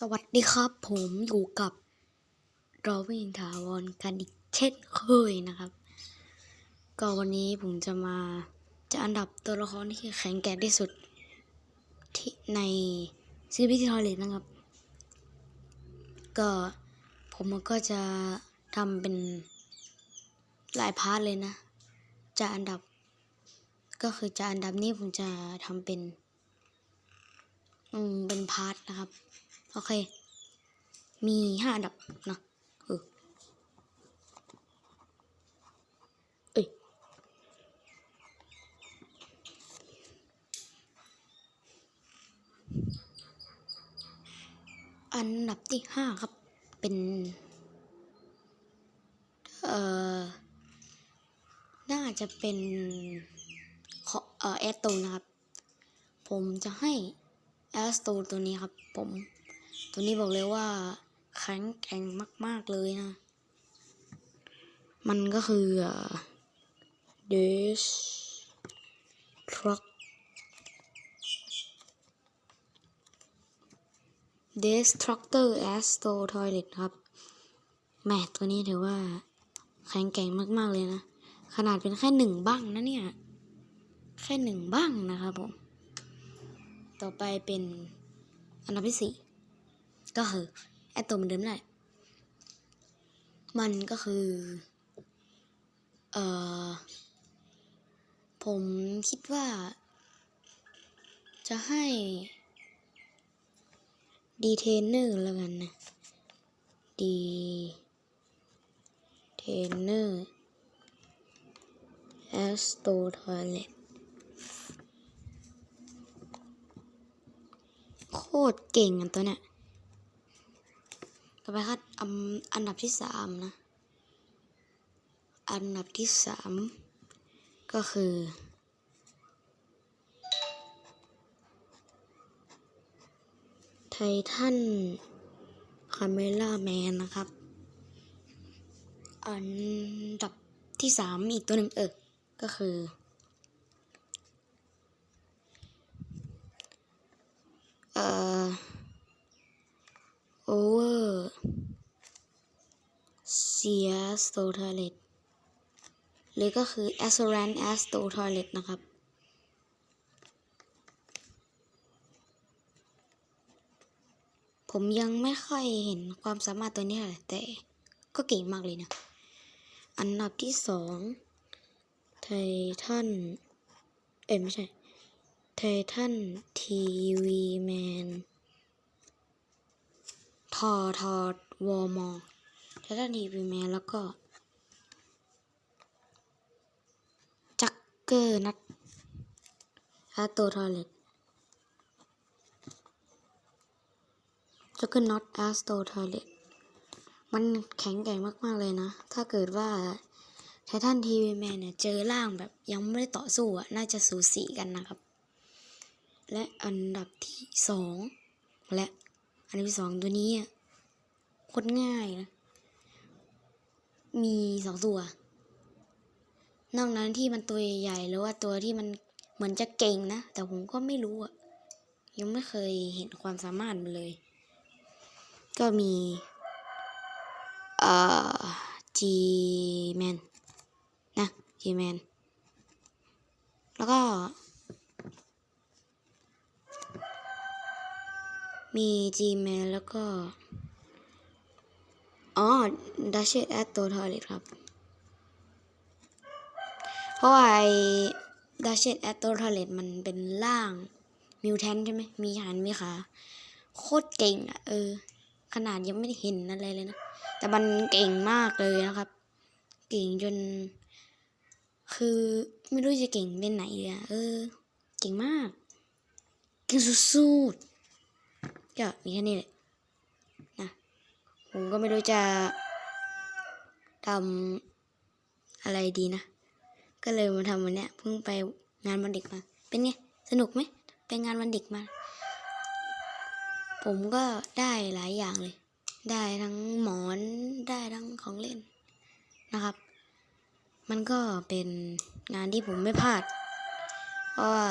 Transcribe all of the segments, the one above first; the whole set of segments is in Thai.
สวัสดีครับ ผมอยู่กับรอวินถาวรกันอีกเช่นเคยนะครับ ก็วันนี้ผมจะมาจะอันดับตัวละครที่แข็งแกร่งที่สุดที่ในซีรีส์ที่ทอเลตนะครับ ก็ผมก็จะทำเป็นหลายพาร์ทเลยนะ จะอันดับ ก็คือจะอันดับนี้ผมจะทำเป็น อืม เป็นพาร์ทนะครับ โอเค มีห้าอันดับนะเออเอ้ยอันดับที่ห้าครับ เป็น เอ่อ น่าจะเป็นเอ่อแอตโตนะครับ ผมจะให้แอสโตตัวนี้ครับ ผม ตัวนี้บอกเลยว่าแข็งแกร่งมาก ๆ เลยนะ มันก็คือเดสทรัคเดสทรัคเตอร์แอสโตทอยเลตครับแหมตัวนี้ถือว่าแข็งแกร่งมาก ๆ เลยนะ ขนาดเป็นแค่หนึ่งบ้างนะเนี่ย แค่หนึ่งบ้างนะครับผม ต่อไปเป็นอันดับที่สี่ ก็คือไอตัวเหมันเดิมแหละมันก็คือ เอ่อ ผมคิดว่า จะให้ ดีเทนเนอร์แล้วกันนะ ดีเทนเนอร์แอสโตทอยเลตโคตรเก่งอันตัวเนี้ย ต่อไปครับอันอันดับที่สามนะ อันดับที่สามก็คือไททันคาเมล่าแมนนะครับ อันดับที่สามอีกตัวหนึ่งเออ ก็คือ เอ่อ over เสีย s t o toilet หรือก็คือ a s s u r a n a s t o toilet นะครับ ผมยังไม่ค่อยเห็นความสามารถตัวนี้เลยแต่ก็เก่งมากเลยนะ อันดับที่สองไททัน เอ้ยไม่ใช่ ไททันทีวีแมน ทอทอวอมอ ไททันทีวีแมนแล้วก็จักเกอร์นัทอาโตทอเลตจักเกอร์น็อตแอสโตทอเลตมันแข็งแกร่งมาก ๆ เลยนะ ถ้าเกิดว่าไททันทีวีแมนเนี่ย เจอร่างแบบยังไม่ได้ต่อสู้อะ น่าจะสูสีกันนะครับ และอันดับที่สองและอันดับที่สองตัวนี้โคตรง่ายนะ มีสองตัว นอกนั้นที่มันตัวใหญ่หรือว่าตัวที่มันเหมือนจะเก่งนะ แต่ผมก็ไม่รู้อะยังไม่เคยเห็นความสามารถมันเลย ก็มี เอ่อจีแมนนะจีแมนแล้วก็ มีจีแมนแล้วก็ อ๋อดัชเชตแอตโตทอยเลตครับ เพราะว่าไอ้ดัชเชตแอตโตทอยเลตมันเป็นร่างมิวแทนใช่ไหม มีหันมีขา โคตรเก่งอะ เออ ขนาดยังไม่ได้เห็นอะไรเลยนะ แต่มันเก่งมากเลยนะครับ เก่งจน คือไม่รู้จะเก่งเป็นไหนเลยอะเออ เก่งมาก เก่งสุดๆก็มีแค่นี้แหละ ผมก็ไม่รู้จะทำอะไรดีนะ ก็เลยมาทำวันเนี้ยเพิ่งไปงานวันเด็กมา เป็นไง สนุกไหม ไปงานวันเด็กมา ผมก็ได้หลายอย่างเลย ได้ทั้งหมอน ได้ทั้งของเล่นนะครับ มันก็เป็นงานที่ผมไม่พลาด เพราะว่า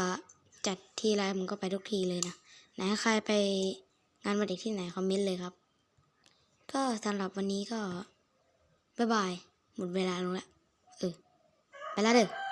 จัดทีไรผมก็ไปทุกทีเลยนะ ไหนใครไปงานวันเด็กที่ไหนคอมเมนต์เลยครับ ก็สำหรับวันนี้ก็ บ๊ายบาย หมดเวลาลงแล้วเออไปแล้วเด้อ